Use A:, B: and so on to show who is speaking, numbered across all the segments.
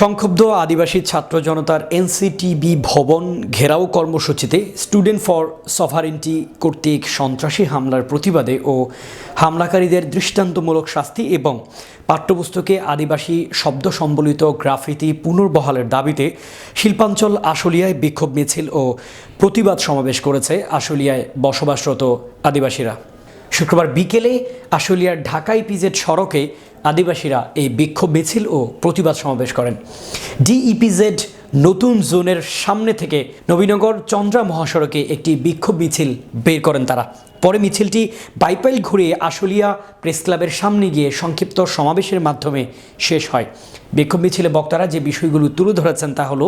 A: সংক্ষুব্ধ আদিবাসী ছাত্র জনতার এনসিটিবি ভবন ঘেরাও কর্মসূচিতে স্টুডেন্ট ফর সফারিনটি কর্তৃক সন্ত্রাসী হামলার প্রতিবাদে ও হামলাকারীদের দৃষ্টান্তমূলক শাস্তি এবং পাঠ্যপুস্তকে আদিবাসী শব্দ সম্বলিত গ্রাফিতি পুনর্বহালের দাবিতে শিল্পাঞ্চল আশুলিয়ায় বিক্ষোভ মিছিল ও প্রতিবাদ সমাবেশ করেছে আশুলিয়ায় বসবাসরত আদিবাসীরা। শুক্রবার বিকেলে আশুলিয়ার ঢাকা ইপিজেড সড়কে আদিবাসীরা এই বিক্ষোভ মিছিল ও প্রতিবাদ সমাবেশ করেন। ডিইপিজেড নতুন জোনের সামনে থেকে নবীনগর চন্দ্রা মহাসড়কে একটি বিক্ষোভ মিছিল বের করেন তারা। পরে মিছিলটি বাইপাইল ঘুরে আশুলিয়া প্রেস ক্লাবের সামনে গিয়ে সংক্ষিপ্ত সমাবেশের মাধ্যমে শেষ হয়। বিক্ষোভ মিছিলে বক্তারা যে বিষয়গুলো তুলে ধরেছেন তা হলো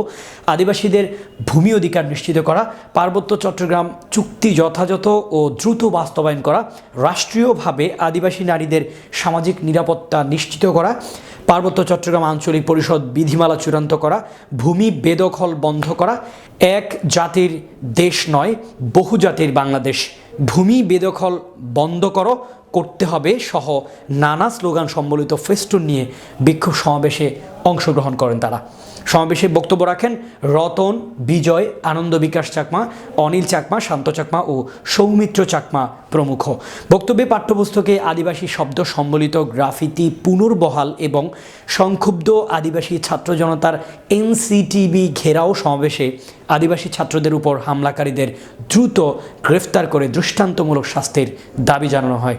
A: আদিবাসীদের ভূমি অধিকার নিশ্চিত করা, পার্বত্য চট্টগ্রাম চুক্তি যথাযথ ও দ্রুত বাস্তবায়ন করা, রাষ্ট্রীয়ভাবে আদিবাসী নারীদের সামাজিক নিরাপত্তা নিশ্চিত করা, পার্বত্য চট্টগ্রাম আঞ্চলিক পরিষদ বিধিমালা চূড়ান্ত করা, ভূমি বেদখল বন্ধ করা, এক জাতির দেশ নয়, বহু জাতির বাংলাদেশ ভূমি বেদখল বন্ধ করো করতে হবে সহ নানা স্লোগান সম্বলিত ফেস্টুন নিয়ে বিক্ষোভ সমাবেশে অংশগ্রহণ করেন তারা। সমাবেশে বক্তব্য রাখেন রতন, বিজয়, আনন্দ বিকাশ চাকমা, অনিল চাকমা, শান্ত চাকমা ও সৌমিত্র চাকমা প্রমুখ। বক্তব্যে পাঠ্যপুস্তকে আদিবাসী শব্দ সম্বলিত গ্রাফিতি পুনর্বহাল এবং সংক্ষুব্ধ আদিবাসী ছাত্র জনতার এনসিটিবি ঘেরাও সমাবেশে আদিবাসী ছাত্রদের উপর হামলাকারীদের দ্রুত গ্রেফতার করে দৃষ্টান্তমূলক শাস্তির দাবি জানানো হয়।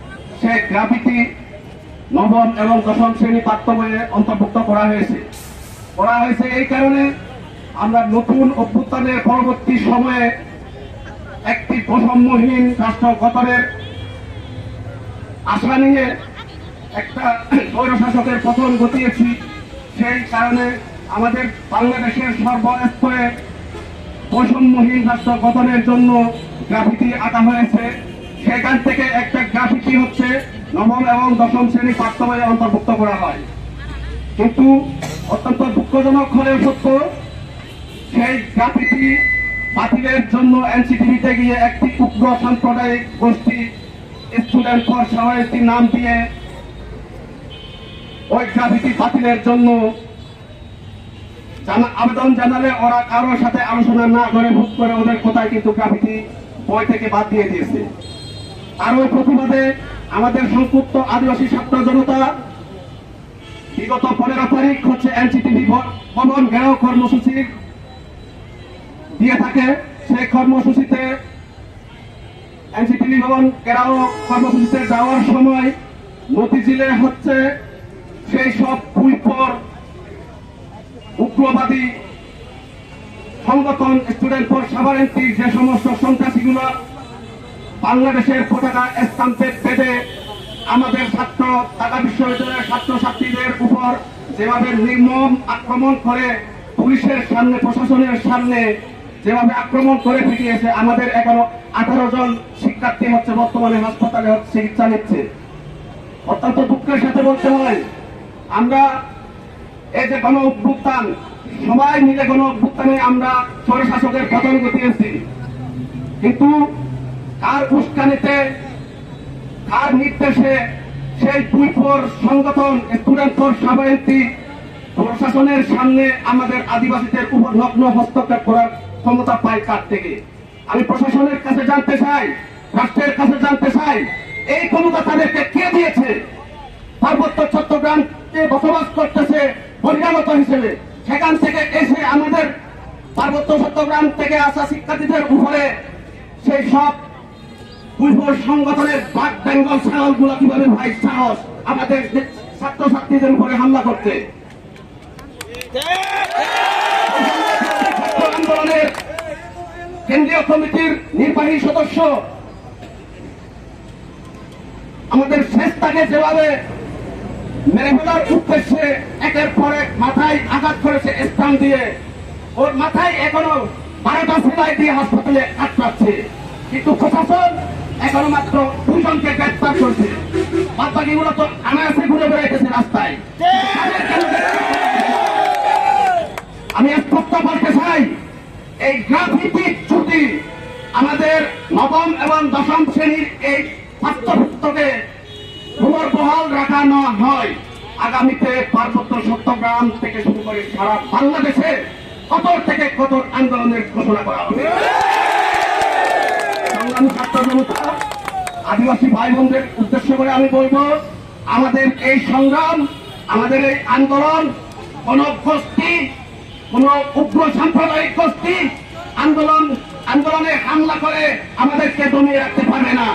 B: সেই গ্রাফিতি নবম এবং দশম শ্রেণি পাঠ্য বইয়ে অন্তর্ভুক্ত করা হয়েছে। করা হয়েছে এই কারণে আমরা নতুন অভ্যুত্থানের পরবর্তী সময়ে একটি বৈষম্যহীন রাষ্ট্র গঠনের আশা নিয়ে একটা স্বৈরশাসকের পতন ঘটিয়েছি। সেই কারণে আমাদের বাংলাদেশের সর্বস্তরে বৈষম্যহীন রাষ্ট্র গঠনের জন্য গ্রাফিতি আঁকা হয়েছে। সেখান থেকে একটা গ্রাফিতি হচ্ছে নবম এবং দশম শ্রেণি পাঠ্য অন্তর্ভুক্ত করা হয়। কিন্তু অত্যন্ত দুঃখজনক হলেও সত্য, সেই গ্রাফিতি বাতিলের জন্য এনসিটিভিতে গিয়ে একটি উগ্র সাম্প্রদায়িক গোষ্ঠী স্টুডেন্ট ফর সহায়তির নাম দিয়ে ওই গ্রাফিতি বাতিলের জন্য জানা- আবেদন জানালে ওরা কারোর সাথে আলোচনা না করে ভুট করে ওদের কোথায় কিন্তু গ্রাফিতি বই থেকে বাদ দিয়ে দিয়েছে। আর ওই প্রতিবাদে আমাদের সংযুক্ত আদিবাসী ছাত্র জনতা, বিগত পনেরো তারিখ হচ্ছে এনসিটিভি ভবন ঘেরাও কর্মসূচি দিয়ে থাকে। সেই কর্মসূচিতে এনসিটিভি ভবন ঘেরাও কর্মসূচিতে যাওয়ার সময় মতিঝিলে হচ্ছে সেই সব কুইপর, উগ্রবাদী সংগঠন, স্টুডেন্ট ফর সাভারেন্টির যে সমস্ত সন্ত্রাসীগুলো বাংলাদেশের পতাকা স্থাম্পে বেঁধে আমাদের ছাত্র ঢাকা বিশ্ববিদ্যালয়ের ছাত্রছাত্রীদের উপর যেভাবে নির্মম আক্রমণ করে পুলিশের সামনে, প্রশাসনের সামনে যেভাবে আক্রমণ করে ফিরিয়েছে আমাদের এখনও আঠারো জন শিক্ষার্থী হচ্ছে বর্তমানে হাসপাতালে চিকিৎসা নিচ্ছে। অত্যন্ত দুঃখের সাথে বলতে হয়, আমরা এই যে গণ অভ্যুত্থান, সবাই মিলে গণ অভ্যুত্থানে আমরা স্বরশাসকের পতন ঘটিয়েছি। কিন্তু কার উস্কানিতে, কার নির্দেশে সেই দুই ফোর সংগঠন স্টুডেন্ট ফোর সাবায়ন্তী প্রশাসনের সামনে আমাদের আদিবাসীদের উপর নগ্ন হস্তক্ষেপ করার ক্ষমতা পায় কার থেকে? আমি প্রশাসনের কাছে জানতে চাই, রাষ্ট্রের কাছে জানতে চাই, এই ক্ষমতা তাদেরকে কে দিয়েছে? পার্বত্য চট্টগ্রামে বসবাস করতেছে বহিরাগত হিসেবে। সেখান থেকে এসে আমাদের পার্বত্য চট্টগ্রাম থেকে আসা শিক্ষার্থীদের উপরে সেই সব সংগঠনের বেঙ্গল কীভাবে ভাই সাহস? আমাদের উপরে হামলা আন্দোলনের কেন্দ্রীয় কমিটির নির্বাহী সদস্য, আমাদের শেষ তাকে যেভাবে মেরে ফেলার উদ্দেশ্যে একের পর এক মাথায় আঘাত করেছে স্থান দিয়ে, ওর মাথায় এখনও বারোটা সেলাই দিয়ে হাসপাতালে আটকাচ্ছে। কিন্তু প্রশাসন এখনও মাত্র দুজনকে গ্রেপ্তার করছে বাদ বাকিগুলো তো আনায়াসে ঘুরে বেড়াইতেছে রাস্তায়? আমি স্পষ্ট বলতে চাই, এই গ্রাফিতি ছুটি আমাদের নবম এবং দশম শ্রেণির এই পাঠ্যপুস্তকে পুনর্বহাল রাখা না হয়, আগামীতে পার্বত্য সত্যগ্রাম থেকে শুরু করে সারা বাংলাদেশে কঠোর থেকে কঠোর আন্দোলনের ঘোষণা করা হবে সংগ্রামী ছাত্র জনতা, আদিবাসী ভাই বোনদের উদ্দেশ্য করে আমি বলব, আমাদের এই সংগ্রাম, আমাদের এই আন্দোলন, কোন গোষ্ঠী, কোন উগ্র সাম্প্রদায়িক গোষ্ঠী আন্দোলন, আন্দোলনে হামলা করে আমাদেরকে দমিয়ে রাখতে পারবে না।